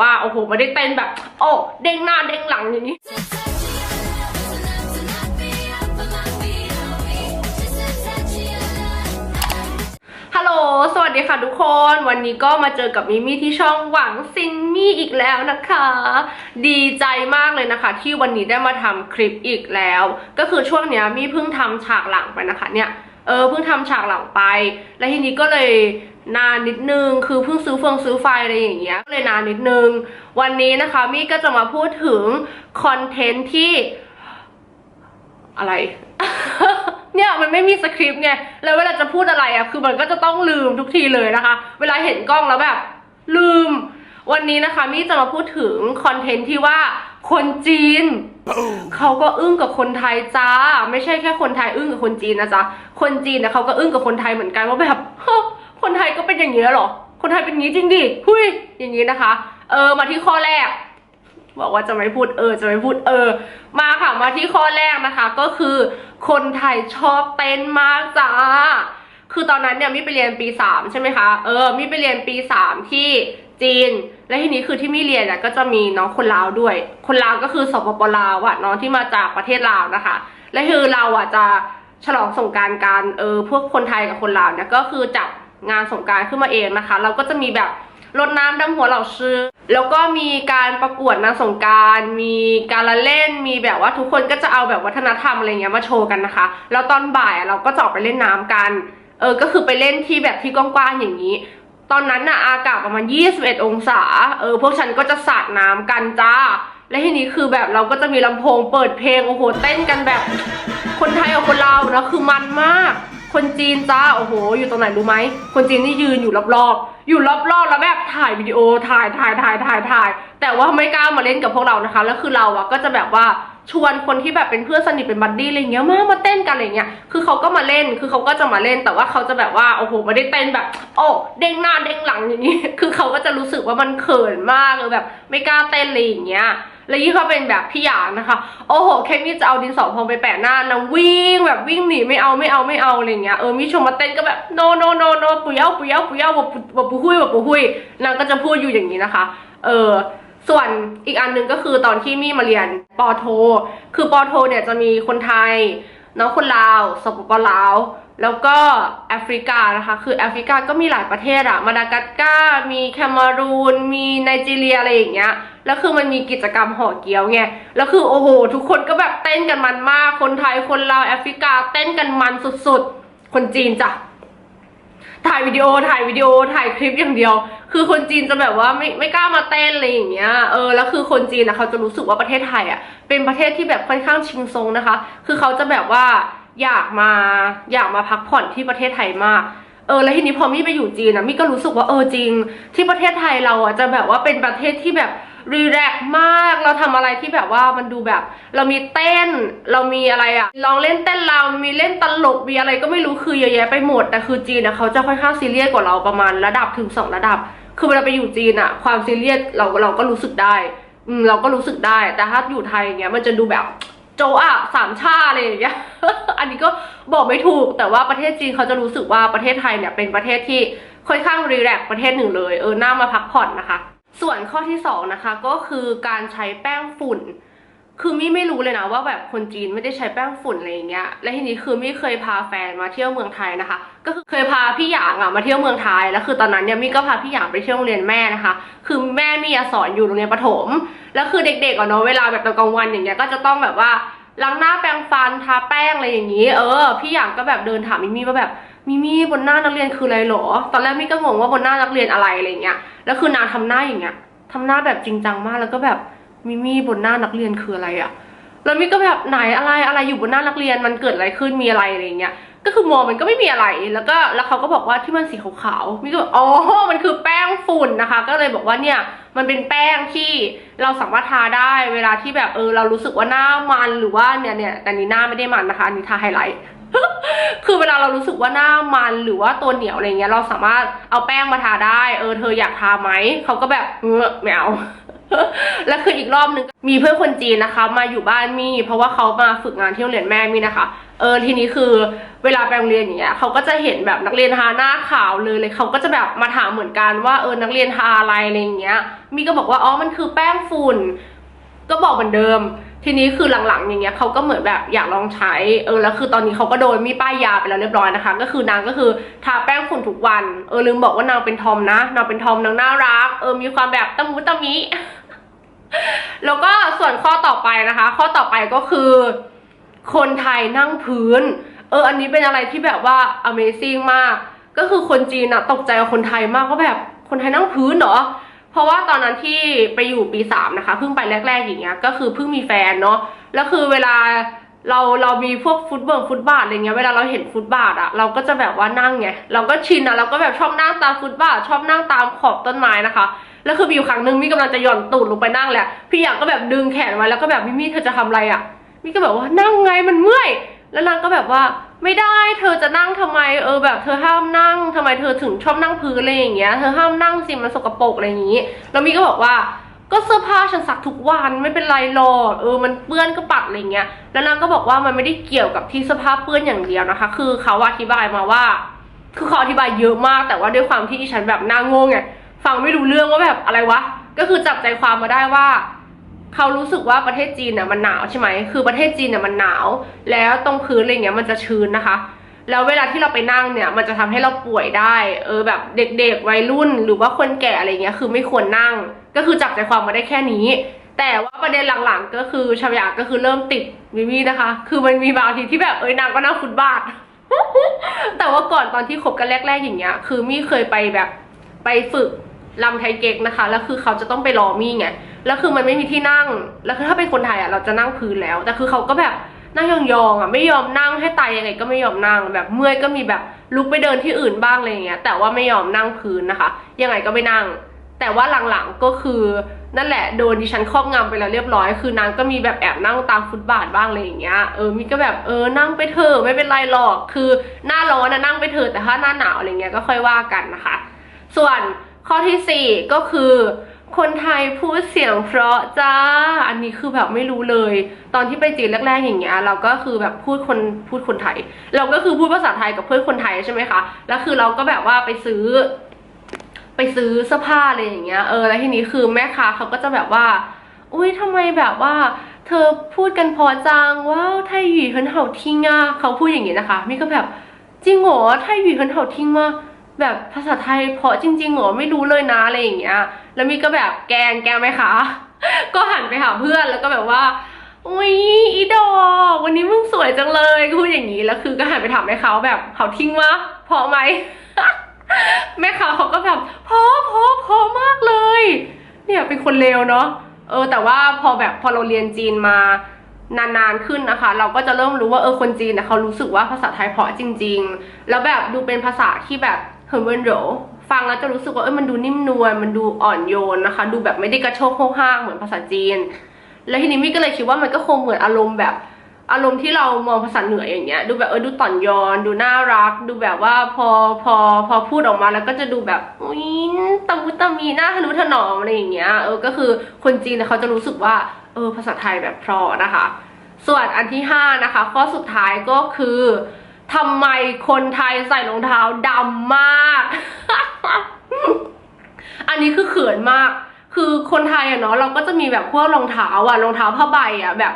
ว่าโอ้โหไม่ได้เต้นแบบ โอ้เด้งหน้าเด้งหลังอย่างนี้ฮัลโหล สวัสดีค่ะทุกคน วันนี้ก็มาเจอกับมิมี่ที่ช่องหวังซินมี่อีกแล้วนะคะ ดีใจมากเลยนะคะ ที่วันนี้ได้มาทำคลิปอีกแล้ว ก็คือช่วงเนี้ยมี่เพิ่งทำฉากหลังไปนะคะเนี่ย เออเพิ่งทำฉากหลังไป แล้วทีนี้ก็เลยนานนิดนึง คือเพิ่งซื้อเฟืองซื้อไฟอะไรอย่างเงี้ยก็เลยนานนิดนึง วันนี้นะคะมี่ก็จะมาพูดถึงคอนเทนต์ที่อะไร เนี่ยมันไม่มีสคริปต์ไง แล้วเวลาจะพูดอะไรอะคือมันก็จะต้องลืมทุกทีเลยนะคะ เวลาเห็นกล้องแล้วแบบ ลืม วันนี้นะคะมี่จะมาพูดถึงคอนเทนต์ที่ว่าคนจีน เขาก็อึ้งกับคนไทยจ้า ไม่ใช่แค่คนไทยอึ้งกับคนจีนนะจ๊ะคนจีนนะเขาก็อึ้งกับคนไทยเหมือนกันว่าแบบคนไทยก็เป็นอย่างนี้หรอ คนไทยเป็นอย่างนี้จริงดิหุยอย่างนี้นะคะ เออมาที่ข้อแรก บอกว่าจะไม่พูดเออจะไม่พูดเออ มาค่ะมาที่ข้อแรกนะคะ ก็คือคนไทยชอบเต้นมากจ้าคือตอนนั้นเนี่ยมิไปเรียนปีสามใช่ไหมคะเออมิไปเรียนปีสามที่จีน และทีนี้คือที่มิเรียนเนี่ยก็จะมีน้องคนลาวด้วย คนลาวก็คือสปปลาวอะน้องที่มาจากประเทศลาวนะคะ และคือเราอะจะฉลองสงการการเออพวกคนไทยกับคนลาวเนี่ยก็คือจับงานสงการขึ้นมาเองนะคะ เราก็จะมีแบบรดน้ำดำหัวเหล่าซื้อแล้วก็มีการประกวดนางสงการ มีการละเล่น มีแบบว่าทุกคนก็จะเอาแบบวัฒนธรรมอะไรเงี้ยมาโชว์กันนะคะ แล้วตอนบ่ายอะเราก็จะออกไปเล่นน้ำกัน เออ ก็คือไปเล่นที่แบบที่กว้างๆอย่างนี้ ตอนนั้นน่ะอากาศประมาณ 21 องศา เออพวกฉันก็จะสาดน้ำกันจ้า และทีนี้คือแบบเราก็จะมีลำโพงเปิดเพลงโอ้โหเต้นกันแบบ คนไทยกับคนลาวนะคือมันมาก คนจีนจ้าโอ้โห อยู่ตรงไหนรู้ไหมคนจีนนี่ยืนอยู่รอบๆ อยู่รอบๆแล้วแบบถ่ายวิดีโอถ่ายถ่ายถ่ายถ่ายถ่าย แต่ว่าไม่กล้ามาเล่นกับพวกเรานะคะแล้วคือเราอะก็จะแบบว่า ชวนคนที่แบบเป็นเพื่อนสนิทเป็นบัดดี้อะไรเงี้ยมามาเต้นกันอะไรเงี้ยคือเขาก็มาเล่นคือเขาก็จะมาเล่นแต่ว่าเขาจะแบบว่าโอ้โหไม่ได้เต้นแบบ โอ้เด้งหน้าเด้งหลังอย่างนี้ คือเขาก็จะรู้สึกว่ามันเขินมากเลยแบบ ไม่กล้าเต้นอะไรอย่างเงี้ยแล้วยิ่งเขาเป็นแบบพี่หยางนะคะ โอ้โหแค่มี่จะเอาดินสอพองไปแปะหน้านะวิ่งแบบวิ่งหนีไม่เอาไม่เอาไม่เอาอะไรเงี้ยเออมี่ชมมาเต้นก็แบบ no no no no ปุยเอาปุยเอาปุยเอาบปุบปุหุยบปุหุยนางก็จะพูดอยู่อย่างนี้นะคะ เออ ส่วนอีกอันหนึ่งก็คือตอนที่มี่มาเรียนปอโท คือปอโทเนี่ยจะมีคนไทยน้องคนลาวสปปลาว แล้วก็แอฟริกานะคะ คือแอฟริกาก็มีหลายประเทศอะมาดากัสการ์มีแคนารูน มีไนจีเรียอะไรอย่างเงี้ย แล้วคือมันมีกิจกรรมห่อเกี๊ยวไง แล้วคือโอ้โห ทุกคนก็แบบเต้นกันมันมาก คนไทยคนลาวแอฟริกาเต้นกันมันสุดๆ คนจีนจ้ะ ถ่ายวิดีโอถ่ายวิดีโอถ่ายคลิปอย่างเดียว คือคนจีนจะแบบว่าไม่ไม่กล้ามาเต้นอะไรอย่างเงี้ยเออแล้วคือคนจีนนะเขาจะรู้สึกว่าประเทศไทยอะเป็นประเทศที่แบบค่อนข้างชิงทรงนะคะ คือเขาจะแบบว่าอยากมาอยากมาพักผ่อนที่ประเทศไทยมากเออแล้วทีนี้พอมี่ไปอยู่จีนนะมี่ก็รู้สึกว่าเออจริง ที่ประเทศไทยเราอะจะแบบว่าเป็นประเทศที่แบบ รีแลกซ์มากเราทำอะไรที่แบบว่ามันดูแบบ เรามีเต้น เรามีอะไรอะลองเล่นเต้นเรามีเล่นตลกมีอะไรก็ไม่รู้คือเยอะแยะไปหมดแต่คือจีนอะเขาจะค่อนข้างซีเรียสกว่าเราประมาณระดับถึงสองระดับ คือเวลาไปอยู่จีนอะความซีเรียสเราเราก็รู้สึกได้อืมเราก็รู้สึกได้ แต่ถ้าอยู่ไทยอย่างเงี้ยมันจะดูแบบโจอะสามชาอะไรอย่างเงี้ย อันนี้ก็บอกไม่ถูก แต่ว่าประเทศจีนเขาจะรู้สึกว่าประเทศไทยเนี่ยเป็นประเทศที่ค่อนข้างรีแลกซ์ประเทศหนึ่งเลย เออน่ามาพักผ่อนนะคะ ส่วนข้อที่สองนะคะก็คือการใช้แป้งฝุ่น คือมี่ไม่รู้เลยนะว่าแบบคนจีนไม่ได้ใช้แป้งฝุ่นอะไรอย่างเงี้ย และทีนี้คือมี่เคยพาแฟนมาเที่ยวเมืองไทยนะคะ ก็คือเคยพาพี่หยางอะมาเที่ยวเมืองไทย แล้วคือตอนนั้นเนี่ยมี่ก็พาพี่หยางไปเที่ยวโรงเรียนแม่นะคะ คือแม่มี่สอนอยู่โรงเรียนประถม แล้วคือเด็กๆอะเนาะเวลาแบบตอนกลางวันอย่างเงี้ยก็จะต้องแบบว่า ล้างหน้าแปรงฟันทาแป้งอะไรอย่างนี้ เออ พี่หยางก็แบบเดินถามมิมี่ว่าแบบมิมี่บนหน้านักเรียนคืออะไรหรอ ตอนแรกมี่ก็งงว่าบนหน้านักเรียนอะไรอะไรเงี้ย แล้วคือนางทำหน้าอย่างเงี้ยทำหน้าแบบจริงจังมากแล้วก็แบบมิมี่บนหน้านักเรียนคืออะไรอะแล้วมิก็แบบไหนอะไรอะไรอยู่บนหน้านักเรียนมันเกิดอะไรขึ้นมีอะไรอะไรเงี้ย ก็คือมองมันก็ไม่มีอะไร แล้วก็แล้วเขาก็บอกว่าที่มันสีขาวๆมิก็แบบอ๋อ มันคือแป้งฝุ่นนะคะ ก็เลยบอกว่าเนี่ยมันเป็นแป้งที่เราสามารถทาได้เวลาที่แบบเออเรารู้สึกว่าหน้ามันหรือว่าเนี่ยเนี่ยแต่นี้หน้าไม่ได้มันนะคะอันนี้ทาไฮไลท์คือเวลาเรารู้สึกว่าหน้ามันหรือว่าตัวเหนียวอะไรเงี้ยเราสามารถเอาแป้งมาทาได้ เออเธออยากทาไหมเขาก็แบบเออไม่เอา แล้วคืออีกรอบหนึ่งมีเพื่อนคนจีนนะคะ มาอยู่บ้านมี่เพราะว่าเขามาฝึกงานที่โรงเรียนแม่มี่นะคะ เออทีนี้คือเวลาไปโรงเรียนอย่างเงี้ยเขาก็จะเห็นแบบนักเรียนทาหน้าขาวเลยเลยเขาก็จะแบบมาถามเหมือนกันว่าเออนักเรียนทาอะไรอะไรอย่างเงี้ยมี่ก็บอกว่าอ๋อมันคือแป้งฝุ่น ก็บอกเหมือนเดิม ทีนี้คือหลังๆ อย่างเงี้ยเขาก็เหมือนแบบอยากลองใช้เออแล้วคือตอนนี้เขาก็โดนมีป้ายยาไปแล้วเรียบร้อยนะคะ ก็คือนางก็คือทาแป้งฝุ่นทุกวันเออลืมบอกว่านางเป็นทอมนะนางเป็นทอมนางน่ารักเออมีความแบบตะมุตะมิแล้วก็ส่วนข้อต่อไปนะคะ ข้อต่อไปก็คือ คนไทยนั่งพื้น เออ อันนี้เป็นอะไรที่แบบว่า Amazing มาก ก็คือคนจีนอะตกใจกับคนไทยมากว่าแบบคนไทยนั่งพื้นเหรอ เพราะว่าตอนนั้นที่ไปอยู่ปีสามนะคะเพิ่งไปแรก ๆ อย่างเงี้ยก็คือเพิ่งมีแฟนเนาะแล้วคือเวลาเราเรามีพวกฟุตเบิร์ฟุตบาทอะไรเงี้ยเวลาเราเห็นฟุตบาทอะเราก็จะแบบว่านั่งไงเราก็ชินอะเราก็แบบชอบนั่งตามฟุตบาทชอบนั่งตามขอบต้นไม้นะคะแล้วคือมีอยู่ครั้งหนึ่งมี่กำลังจะหย่อนตูดลงไปนั่งแหละพี่อยากก็แบบดึงแขนไว้แล้วก็แบบมิมี่เธอจะทำอะไรอะมี่ก็แบบว่านั่งไงมันเมื่อย แล้วนางก็แบบว่า ไม่ได้เธอจะนั่งทำไมเออแบบเธอห้ามนั่งทำไมเธอถึงชอบนั่งพื้นอะไรอย่างเงี้ยเธอห้ามนั่งสิมันสกปรกอะไรอย่างงี้แล้วมี่ก็บอกว่าก็เสื้อผ้าฉันซักทุกวันไม่เป็นไรหรอกเออมันเปื้อนก็ปัดอะไรเงี้ยแล้วนางก็บอกว่ามันไม่ได้เกี่ยวกับที่เสื้อผ้าเปื้อนอย่างเดียวนะคะ คือเขาอธิบายมาว่า คือเขาอธิบายเยอะมาก แต่ว่าด้วยความที่ฉันแบบหน้างงไงฟังไม่รู้เรื่องว่าแบบอะไรวะก็คือจับใจความมาได้ว่า เขารู้สึกว่าประเทศจีนเนี่ยมันหนาวใช่ไหมคือประเทศจีนเนี่ยมันหนาว แล้วตรงพื้นอะไรเงี้ยมันจะชื้นนะคะ แล้วเวลาที่เราไปนั่งเนี่ยมันจะทำให้เราป่วยได้ เออแบบเด็กๆวัยรุ่น หรือว่าคนแก่อะไรเงี้ยคือไม่ควรนั่ง ก็คือจับใจความมาได้แค่นี้ แต่ว่าประเด็นหลังๆก็คือชายาก็คือเริ่มติดมิมี่นะคะ คือมันมีบางทีที่แบบเอ้ยนางก็นั่งฟุตบาท แต่ว่าก่อนตอนที่คบกันแรก ๆ อย่างเงี้ย คือมี่เคยไปแบบไปฝึกลำไทยเก๊กนะคะ แล้วคือเขาจะต้องไปรอมี่ไง แล้วคือมันไม่มีที่นั่ง แล้วคือถ้าเป็นคนไทยอะเราจะนั่งพื้นแล้ว แต่คือเขาก็แบบนั่งยองๆอะไม่ยอมนั่งให้ตายยังไงก็ไม่ยอมนั่งแบบเมื่อยก็มีแบบลุกไปเดินที่อื่นบ้างอะไรเงี้ย แต่ว่าไม่ยอมนั่งพื้นนะคะ ยังไงก็ไม่นั่ง แต่ว่าหลังๆก็คือนั่นแหละโดนดิฉันครอบงำไปแล้วเรียบร้อย คือนางก็มีแบบแอบนั่งตามฟุตบาทบ้างอะไรอย่างเงี้ยเออมิก็แบบเออนั่งไปเถอะไม่เป็นไรหรอกคือหน้าร้อนนะนั่งไปเถอะแต่ถ้าหน้าหนาวอะไรเงี้ยก็ค่อยว่ากันนะคะ ส่วนข้อที่สี่ก็คือ คนไทยพูดเสียงเพราะจ้า อันนี้คือแบบไม่รู้เลย ตอนที่ไปจีนแรกๆอย่างเงี้ย เราก็คือแบบพูดคนพูดคนไทย เราก็คือพูดภาษาไทยกับเพื่อนคนไทยใช่ไหมคะ แล้วคือเราก็แบบว่าไปซื้อ ไปซื้อเสื้อผ้าอะไรอย่างเงี้ย เออ แล้วทีนี้คือแม่ค้าเขาก็จะแบบว่า อุ้ยทำไมแบบว่า เธอพูดกันพอจังว้าวไทยหยีเฮินเห่าทิ้งอะเขาพูดอย่างเงี้ยนะคะ มี่ก็แบบจริงเหรอไทยหยีเฮินเห่าทิ้งมาแบบภาษาไทยเพราะจริงๆเหรอไม่รู้เลยนะอะไรอย่างเงี้ย แล้วมีก็แบบแกงแกงไหมคะ ก็หันไปหาเพื่อนแล้วก็แบบว่าอุ้ยอีดอกวันนี้มึงสวยจังเลยพูดอย่างนี้แล้วคือก็หันไปถามแม่เขาแบบเขาทิ้งวะเพราะไหมแม่ค้าเขาก็แบบพอพอพอมากเลย เนี่ยเป็นคนเลวเนาะเออ แต่ว่าพอแบบพอเราเรียนจีนมานานๆขึ้นนะคะ เราก็จะเริ่มรู้ว่าเออคนจีนเนะเขารู้สึกว่าภาษาไทยเพราะจริง ๆ แล้วแบบดูเป็นภาษาที่แบบเฮิร์เวนโร ฟังแล้วจะรู้สึกว่าเออมันดูนิ่มนวลมันดูอ่อนโยนนะคะ ดูแบบไม่ได้กระโชกโฮกห้างเหมือนภาษาจีน แล้วทีนี้มี่ก็เลยคิดว่ามันก็คงเหมือนอารมณ์แบบอารมณ์ที่เรามองภาษาเหนืออย่างเงี้ย ดูแบบเออดูต่อนยอน ดูน่ารัก ดูแบบว่าพอพอพอพูดออกมาแล้วก็จะดูแบบอุ้ยตะมุตะมีหน้าทะนุถนอมอะไรอย่างเงี้ยเออก็คือคนจีนเนี่ยเขาจะรู้สึกว่าเออภาษาไทยแบบเพราะนะคะ ส่วนอันที่ห้านะคะข้อสุดท้ายก็คือ ทำไมคนไทยใส่รองเท้าดำมาก อันนี้คือเขินมาก คือคนไทยอะเนาะเราก็จะมีแบบพวกรองเท้าอะรองเท้าผ้าใบอะแบบ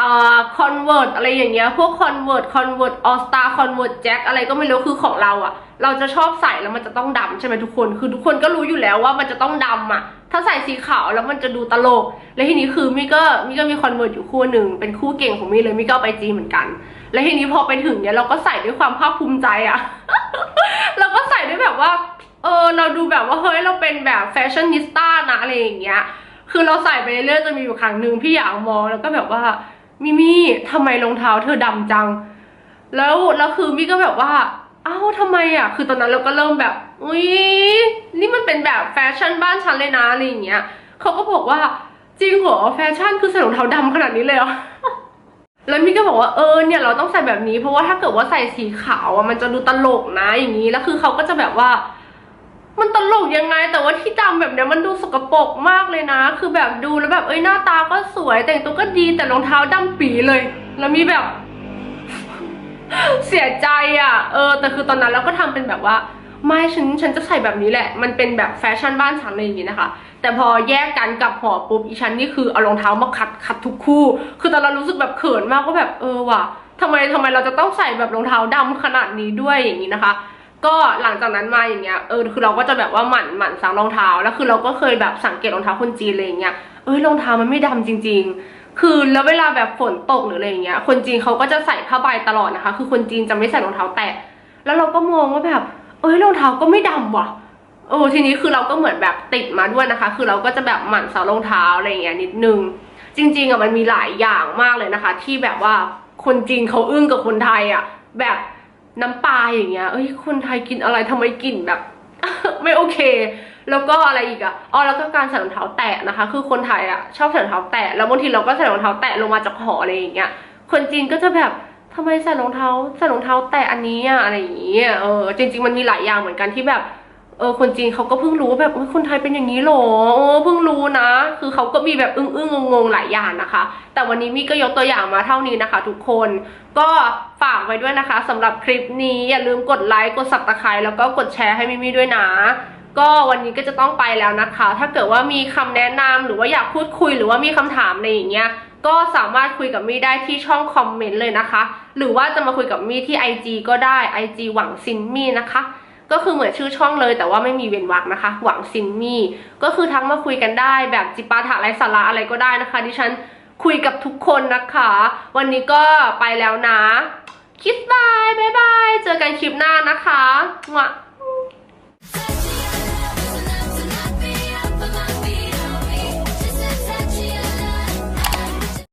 อ่าคอนเวิร์ตอะไรอย่างเงี้ย พวกคอนเวิร์ตคอนเวิร์ตออสตาคอนเวิร์ตแจ็คอะไรก็ไม่รู้คือของเราอะเราจะชอบใส่แล้วมันจะต้องดำใช่ไหมทุกคน คือทุกคนก็รู้อยู่แล้วว่ามันจะต้องดำอะถ้าใส่สีขาวแล้วมันจะดูตลก และทีนี้คือมิก็มิก็มีคอนเวิร์ตอยู่คู่หนึ่งเป็นคู่เก่งของมิเลยมิก็ไปจีนเหมือนกัน และทีนี้พอไปถึงเนี่ยเราก็ใส่ด้วยความภาคภูมิใจอะเราก็ใส่ด้วยแบบว่า เออเราดูแบบว่าเฮ้ยเราเป็นแบบแฟชั่นนิสต้านะอะไรอย่างเงี้ย คือเราใส่ไปเรื่อยๆจะมีอยู่ครั้งหนึ่งพี่อยากมองแล้วก็แบบว่ามิมี่ทำไมรองเท้าเธอดำจัง แล้วแล้วคือมี่ก็แบบว่าอ้าวทำไมอะ คือตอนนั้นเราก็เริ่มแบบ อุ้ยนี่มันเป็นแบบแฟชั่นบ้านฉันเลยนะอะไรอย่างเงี้ยเขาก็บอกว่าจริงเหรอแฟชั่นคือใส่รองเท้าดำขนาดนี้เลยเหรอ แล้วมี่ก็บอกว่าเออเนี่ยเราต้องใส่แบบนี้ เพราะว่าถ้าเกิดว่าใส่สีขาวอะมันจะดูตลกนะอย่างนี้แล้วคือเขาก็จะแบบว่า มันตลกยังไง แต่ว่าที่ดำแบบเนี้ยมันดูสกปรกมากเลยนะ คือแบบดูแล้วแบบเอ้ยหน้าตาก็สวยแต่งตัวก็ดีแต่รองเท้าดำปีเลย แล้วมีแบบ เสียใจอะ เออ แต่คือตอนนั้นเราก็ทำเป็นแบบว่า ไม่ฉันฉันจะใส่แบบนี้แหละ มันเป็นแบบแฟชั่นบ้านฉันอะไรอย่างงี้นะคะ แต่พอแยกกันกับหอปุ๊บอีฉันนี่คือเอารองเท้ามาคัดคัดทุกคู่ คือตอนนั้นรู้สึกแบบเขินมากว่าแบบเออว่ะทำไมทำไมเราจะต้องใส่แบบรองเท้าดำขนาดนี้ด้วยอย่างนี้นะคะ ก็หลังจากนั้นมาอย่างเงี้ยเออคือเราก็จะแบบว่าหมั่นหมั่นซักรองเท้าแล้วคือเราก็เคยแบบสังเกตรองเท้าคนจีนอะไรอย่างเงี้ยเอ้ยรองเท้ามันไม่ดำจริง ๆ คือแล้วเวลาแบบฝนตกหรืออะไรอย่างเงี้ย คนจีนเขาก็จะใส่ผ้าใบตลอดนะคะ คือคนจีนจะไม่ใส่รองเท้าแตะแล้วเราก็มองว่าแบบ เอ้ยรองเท้าก็ไม่ดำว่ะเออทีนี้คือเราก็เหมือนแบบติดมาด้วยนะคะ คือเราก็จะแบบหมั่นซักรองเท้าอะไรอย่างเงี้ยนิดนึง จริง ๆอะมันมีหลายอย่างมากเลยนะคะ ที่แบบว่าคนจีนเขาอึ้งกับคนไทยอะ แบบน้ำปลาอย่างเงี้ย เอ้ยคนไทยกินอะไรทำไมกลิ่นแบบ ไม่โอเค แล้วก็อะไรอีกอะอ๋อแล้วก็การใส่รองเท้าแตะนะคะ คือคนไทยอะชอบใส่รองเท้าแตะแล้วบางทีเราก็ใส่รองเท้าแตะลงมาจากหออะไรอย่างเงี้ยคนจีนก็จะแบบ ทำไมใส่รองเท้าใส่รองเท้าแตะอันนี้อะอะไรอย่างเงี้ยเออจริง ๆ มันมีหลายอย่างเหมือนกันที่แบบเออคนจีนเขาก็เพิ่งรู้ว่าแบบเอ้ยคนไทยเป็นอย่างนี้หรอโอ้เพิ่งรู้นะ คือเขาก็มีแบบอึ้งอึ้งงงๆหลายอย่างนะคะ แต่วันนี้มี่ก็ยกตัวอย่างมาเท่านี้นะคะ ทุกคนก็ฝากไว้ด้วยนะคะสำหรับคลิปนี้อย่าลืมกดไลค์กด subscribe แล้วก็กดแชร์ให้มิมี่ด้วยนะ ก็วันนี้ก็จะต้องไปแล้วนะคะ ถ้าเกิดว่ามีคำแนะนำหรือว่าอยากพูดคุยหรือว่ามีคำถามอะไรอย่างเงี้ย ก็สามารถคุยกับมี่ได้ที่ช่องคอมเมนต์เลยนะคะ หรือว่าจะมาคุยกับมี่ที่ IG ก็ได้ IG หวังซินมี่นะคะ ก็คือเหมือนชื่อช่องเลยแต่ว่าไม่มีเว้นวรรคนะคะ หวังซินมี่ก็คือทักมาคุยกันได้แบบจิปาถะไรสาระอะไรก็ได้นะคะ ดิฉันคุยกับทุกคนนะคะ วันนี้ก็ไปแล้วนะคิสบายบายบายเจอกันคลิปหน้านะคะมั่ว